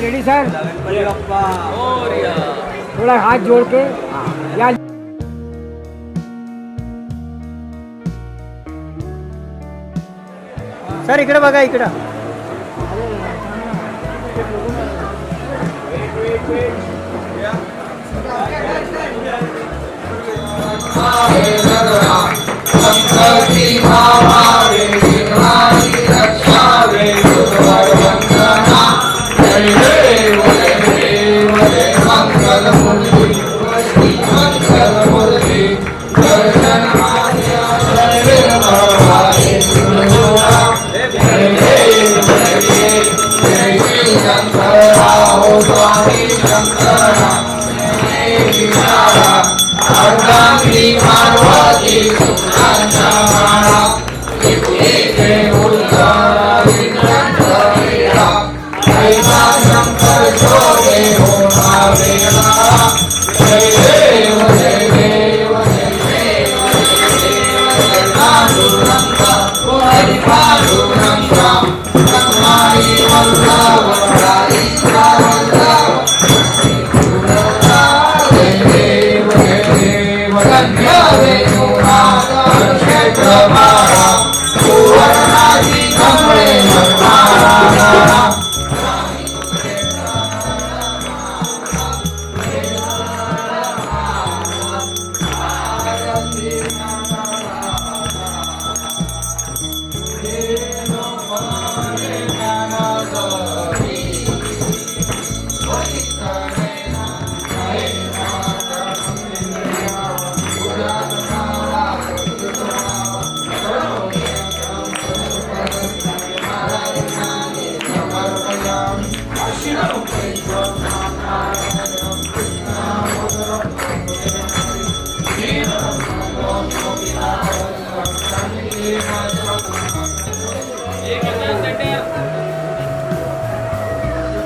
Ready sir थोड़ा हाथ जोड़ के। या सर इकडे बघा इकडं.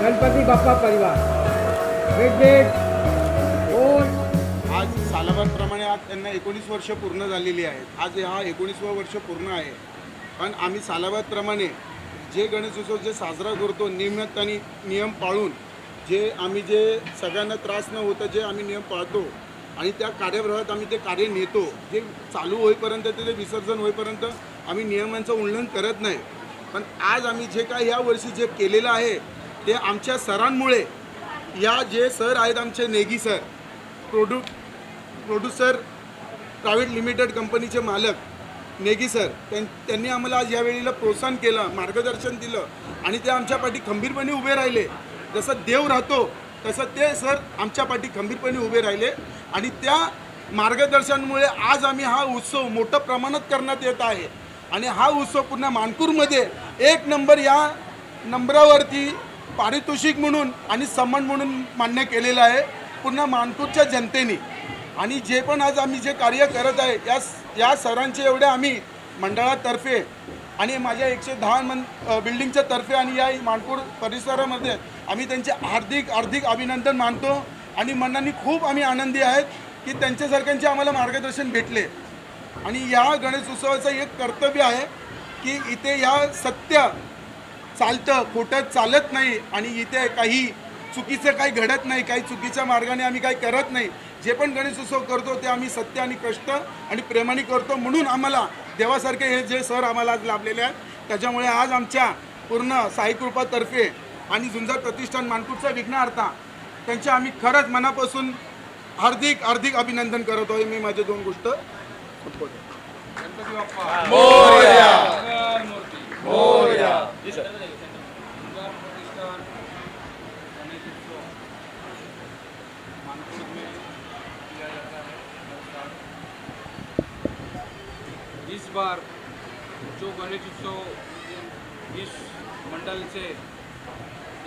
गणपती बाप्पा परिवार. वेट वेट आज सालाबादप्रमाणे आज त्यांना एकोणीस वर्ष पूर्ण झालेली आहेत. आज हा एकोणीसवं वर्ष पूर्ण आहे. पण आम्ही सालाबादप्रमाणे जे गणेश उत्सव जे साजरा करतो नियमितपणे नियम पाळून जे आम्ही जे सगळ्यांना त्रास न होता जे आम्ही नियम पाळतो आणि त्या कार्यप्रवाहात आम्ही ते कार्य नेतो जे चालू होईपर्यंत ते ते विसर्जन होईपर्यंत आम्ही नियमांचं उल्लंघन करत नाही. पण आज आम्ही जे काय ह्या वर्षी जे केलेलं आहे ते आमच्या सरांमुळे या जे सर आहेत आमचे नेगी सर प्रोड्यू प्रोड्युसर प्रायव्हेट लिमिटेड कंपनीचे मालक नेगी सर त्यां त्यांनी आम्हाला आज या वेळेला प्रोत्साहन केलं मार्गदर्शन दिलं आणि ते आमच्या पाठी खंबीरपणे उभे राहिले. जसं देव राहतो तसं ते सर आमच्या पाठी खंबीरपणे उभे राहिले आणि त्या मार्गदर्शनामुळे आज आम्ही हा उत्सव मोठ्या प्रमाणात करण्यात येत आहे. आणि हा उत्सव पुन्हा मानपूरमध्ये एक नंबर या नंबरावरती पारितोषिक म्हणून आणि सन्मान म्हणून मान्य केलेलं आहे. पुन्हा मानपूरच्या जनतेने. आणि जे पण आज आम्ही जे कार्य करत आहे या या सरांचे एवढे आम्ही मंडळातर्फे आणि माझ्या एकशे दहा मन बिल्डिंगच्या तर्फे आणि या मानपूर परिसरामध्ये आम्ही त्यांचे हार्दिक हार्दिक अभिनंदन मानतो आणि मनाने खूप आम्ही आनंदी आहेत की त्यांच्यासारख्यांचे आम्हाला मार्गदर्शन भेटले. आणि या गणेश उत्सवाचं एक कर्तव्य आहे की इथे या सत्य चालतं खोटं चालत नाही आणि इथे काही चुकीचं काही घडत नाही काही चुकीच्या मार्गाने आम्ही काही करत नाही. जे पण गणेशोत्सव करतो ते आम्ही सत्य आणि कष्ट आणि प्रेमाने करतो म्हणून आम्हाला देवासारखे हे जे सर आम्हाला आज लाभलेले आहेत त्याच्यामुळे आज आमच्या पूर्ण साईकृपातर्फे आणि झुंजार प्रतिष्ठान मानपूरचा विघ्नहर्ता त्यांचे आम्ही खरंच मनापासून हार्दिक हार्दिक अभिनंदन करत आहे मी माझे दोन गोष्ट. इस बार जो गणेश उत्सव इस मंडल से,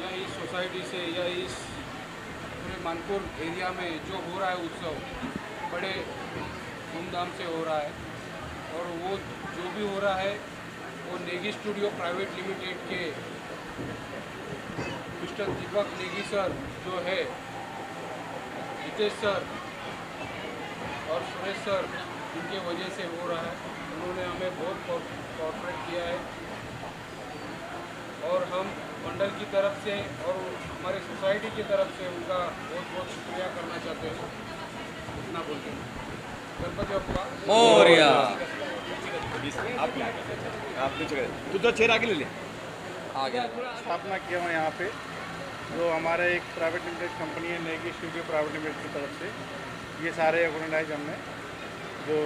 या इस सोसाइटी से, या इस पूरे मानपुर एरिया में जो हो रहा है उत्सव, बड़े धूमधाम से हो रहा है। और वो जो भी हो रहा है, वो नेगी स्टूडियो प्राइवेट लिमिटेड के मिस्टर दीपक नेगी सर जो है हितेश सर और सुरेश सर इनके वजह से हो रहा है। उन्होंने हमें बहुत कॉपरेट किया है। और हम मंडल की तरफ़ से और हमारे सोसाइटी की तरफ़ से उनका बहुत बहुत शुक्रिया करना चाहते हैं। इतना बोलते हैं। गणपति बप्पा मोरया। तुझा चेहरा आगे ले ले। आ गया स्थापना किया हुआ यहाँ पे। जो हमारा एक प्राइवेट लिमिटेड कंपनी है नेगी स्टूडियो प्राइवेट लिमिटेड की तरफ़ से। ये सारे ऑर्गेनाइज हमने जो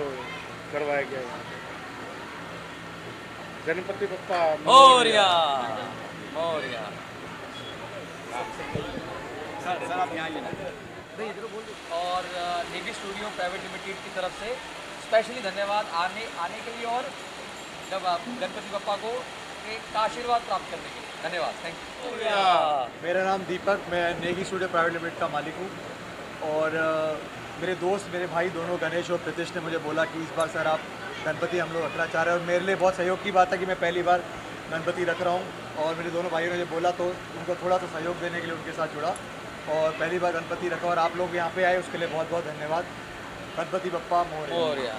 करवाया गया है। गणपति बप्पा मोरया। मोरया। सर आप यहाँ और नेवी स्टूडियो प्राइवेट लिमिटेड की तरफ़ से स्पेशली धन्यवाद आने आने के लिए और जब आप गणपति बप्पा को एक का आशीर्वाद प्राप्त करने के लिए। धन्यवाद। थैंक यू मेरा नाम दीपक मैं नेगी स्टूडियो प्राइवेट लिमिटेड का मालिक हूँ। और मेरे दोस्त, मेरे भाई दोनों, गणेश और प्रतिष्ठ ने मुझे बोला कि इस बार सर आप गणपति हम लोग रखना चाह रहे हैं। और मेरे लिए बहुत सहयोग की बात है कि मैं पहली बार गणपति रख रहा हूँ और मेरे दोनों भाइयों ने मुझे बोला तो उनको थोड़ा सा सहयोग देने के लिए उनके साथ जुड़ा और पहली बार गणपति रखा और आप लोग यहाँ पे आए, उसके लिए बहुत बहुत धन्यवाद। गणपति बप्पा मोर। मोरया।